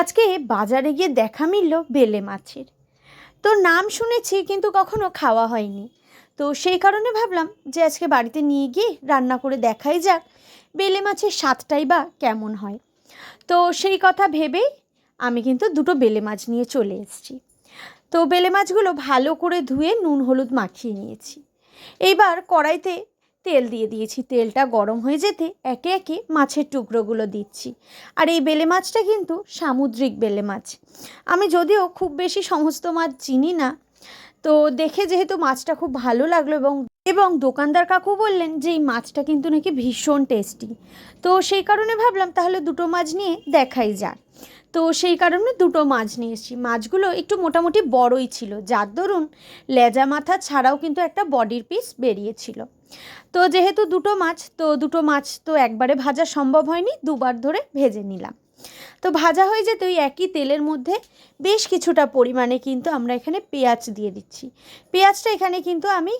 আজকে বাজারে গিয়ে দেখা মিলল বেলে মাছের। তো নাম শুনেছি, কিন্তু কখনো খাওয়া হয়নি। তো সেই কারণে ভাবলাম যে আজকে বাড়িতে নিয়ে গিয়ে রান্না করে দেখাই যাক বেলে মাছের স্বাদটাই বা কেমন হয়। তো সেই কথা ভেবেই আমি কিন্তু দুটো বেলে মাছ নিয়ে চলে এসেছি। তো বেলে মাছগুলো ভালো করে ধুয়ে নুন, হলুদ মাখিয়ে নিয়েছি। এইবার কড়াইতে তেল দিয়ে দিয়েছি। তেলটা গরম হয়ে যেতে একে একে মাছের টুকরোগুলো দিচ্ছি। আর এই বেলে মাছটা কিন্তু সামুদ্রিক বেলে মাছ। আমি যদিও খুব বেশি সমস্ত মাছ চিনি না, তো দেখে যেহেতু মাছটা খুব ভালো লাগল এবং এবং দোকানদার কাকু বললেন যে এই মাছটা কিন্তু নাকি ভীষণ টেস্টি। তো সেই কারণে ভাবলাম তাহলে দুটো মাছ নিয়ে দেখাই যাক। তো সেই কারণে দুটো মাছ নিয়ে এসেছি। মাছগুলো একটু মোটামুটি বড়ই ছিল। যার দরুন লেজা মাথা ছাড়াও কিন্তু একটা বডির পিস বেরিয়েছিল। তো যেহেতু দুটো মাছ, তো দুটো মাছ তো একবারে ভাজা সম্ভব হয়নি, দুবার ধরে ভেজে নিলাম। তো ভাজা হয়ে যেতে ওই একই তেলের মধ্যে বেশ কিছুটা পরিমাণে কিন্তু আমরা এখানে পেঁয়াজ দিয়ে দিচ্ছি। পেঁয়াজটা এখানে কিন্তু আমি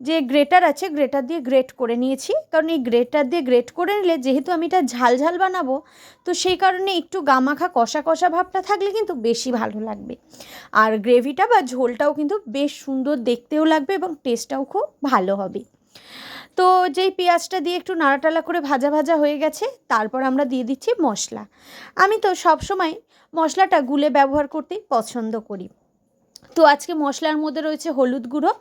যে গ্রেটার আছে গ্রেটার দিয়ে গ্রেট করে নিয়েছি। কারণ এই গ্রেটার দিয়ে গ্রেট করে নিলে যেহেতু আমি এটা ঝাল ঝাল বানাবো, তো সেই কারণে একটু গামাখা কষা কষা ভাবটা থাকলে কিন্তু বেশি ভালো লাগবে। আর গ্রেভিটা বা ঝোলটাও কিন্তু বেশ সুন্দর দেখতেও লাগবে এবং টেস্টটাও খুব ভালো হবে। তো যেই পেঁয়াজটা দিয়ে একটু নাড়াটালা করে ভাজা ভাজা হয়ে গেছে, তারপর আমরা দিয়ে দিচ্ছি মশলা। আমি তো সবসময় মশলাটা গুলে ব্যবহার করতেই পছন্দ করি। তো আজকে মশলার মধ্যে রয়েছে হলুদ গুঁড়ো,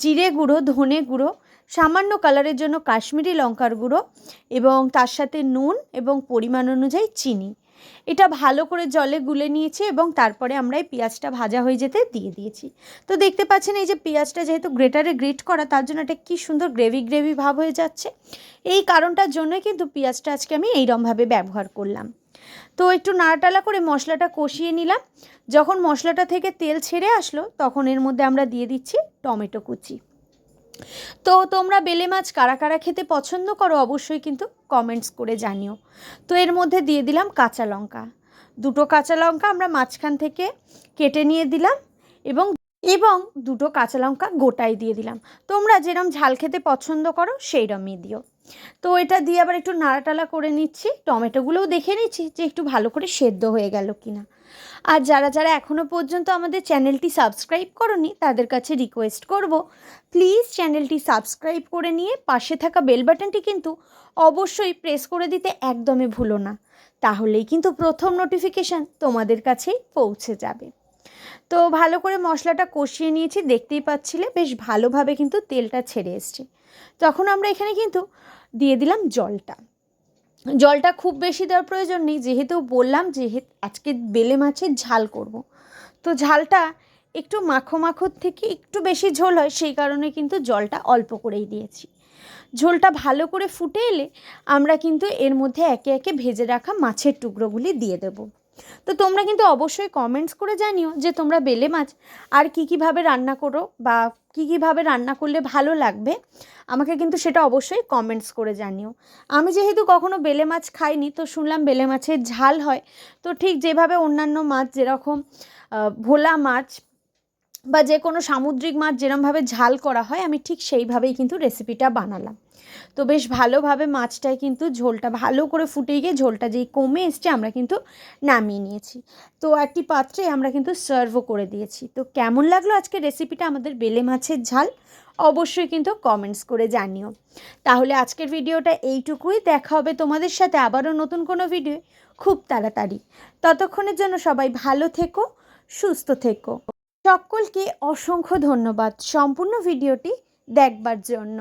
জিরে গুঁড়ো, ধনে গুঁড়ো, সামান্য কালারের জন্য কাশ্মীরি লঙ্কার গুঁড়ো এবং তার সাথে নুন এবং পরিমাণ অনুযায়ী চিনি। এটা ভালো করে জলে গুলে নিয়েছি এবং তারপরে আমরা এই পেঁয়াজটা ভাজা হয়ে যেতে দিয়ে দিয়েছি। তো দেখতে পাচ্ছেন এই যে পেঁয়াজটা যেহেতু গ্রেটারে গ্রেট করা, তার জন্য এটা কী সুন্দর গ্রেভি গ্রেভি ভাব হয়ে যাচ্ছে। এই কারণটার জন্যই কিন্তু পেঁয়াজটা আজকে আমি এইরমভাবে ব্যবহার করলাম। তো একটু নাড়াটালা করে মশলাটা কষিয়ে নিলাম। যখন মশলাটা থেকে তেল ছেড়ে আসলো, তখন এর মধ্যে আমরা দিয়ে দিচ্ছি টমেটো কুচি। তো তোমরা বেলে মাছ কারা কারা খেতে পছন্দ করো অবশ্যই কিন্তু কমেন্টস করে জানিও। তো এর মধ্যে দিয়ে দিলাম কাঁচা লঙ্কা। দুটো কাঁচা লঙ্কা আমরা মাঝখান থেকে কেটে নিয়ে দিলাম এবং এবং দুটো কাঁচা লঙ্কা গোটাই দিয়ে দিলাম। তোমরা যেরম ঝাল খেতে পছন্দ করো সেই রমই দিও। তো এটা দিয়ে আবার একটু নাড়াটালা করে নিচ্ছি। টমেটোগুলোও দেখে নিচ্ছি যে একটু ভালো করে সেদ্ধ হয়ে গেল কিনা। আর যারা যারা এখনও পর্যন্ত আমাদের চ্যানেলটি সাবস্ক্রাইব করনি, তাদের কাছে রিকোয়েস্ট করব, প্লিজ চ্যানেলটি সাবস্ক্রাইব করে নিয়ে পাশে থাকা বেল বাটনটি কিন্তু অবশ্যই প্রেস করে দিতে একদমই ভুলো না। তাহলেই কিন্তু প্রথম নোটিফিকেশান তোমাদের কাছেই পৌঁছে যাবে। তো ভালো করে মশলাটা কষিয়ে নিয়েছি, দেখতেই পাচ্ছিলে বেশ ভালোভাবে কিন্তু তেলটা ছেড়ে এসছে। তখন আমরা এখানে কিন্তু দিয়ে দিলাম জলটা। জলটা খুব বেশি দেওয়ার প্রয়োজন নেই, যেহেতু বললাম যেহেতু আজকে বেলে মাছের ঝাল করব। তো ঝালটা একটু মাখো মাখোর থেকে একটু বেশি ঝোল হয়, সেই কারণে কিন্তু জলটা অল্প করেই দিয়েছি। ঝোলটা ভালো করে ফুটে এলে আমরা কিন্তু এর মধ্যে একে একে ভেজে রাখা মাছের টুকরোগুলি দিয়ে দেব। তো তোমরা কিন্তু অবশ্যই কমেন্টস করে জানিও যে তোমরা বেলে মাছ আর কী কীভাবে রান্না করো বা কী কীভাবে রান্না করলে ভালো লাগবে। আমাকে কিন্তু সেটা অবশ্যই কমেন্টস করে জানিও। আমি যেহেতু কখনো বেলে মাছ খাইনি, তো শুনলাম বেলে মাছের ঝাল হয়। তো ঠিক যেভাবে অন্যান্য মাছ যেরকম ভোলা মাছ বা যে কোনো সামুদ্রিক মাছ যেরমভাবে ঝাল করা হয়, আমি ঠিক সেইভাবেই কিন্তু রেসিপিটা বানালাম। তো বেশ ভালোভাবে মাছটায় কিন্তু ঝোলটা, ভালো করে ফুটে গিয়ে ঝোলটা যেই কমে এসছে, আমরা কিন্তু নামিয়ে নিয়েছি। তো একটি পাত্রে আমরা কিন্তু সার্ভও করে দিয়েছি। তো কেমন লাগল আজকে রেসিপিটা আমাদের বেলে মাছের ঝাল? অবশ্যই কিন্তু কমেন্টস করে জানিও। তাহলে আজকের ভিডিওটা এইটুকুই, দেখা হবে তোমাদের সাথে আবারও নতুন কোনো ভিডিও খুব তাড়াতাড়ি। ততক্ষণের জন্য সবাই ভালো থেকো, সুস্থ থেকো। সকলকে অসংখ্য ধন্যবাদ। সম্পূর্ণ ভিডিওটি দেখবার জন্য।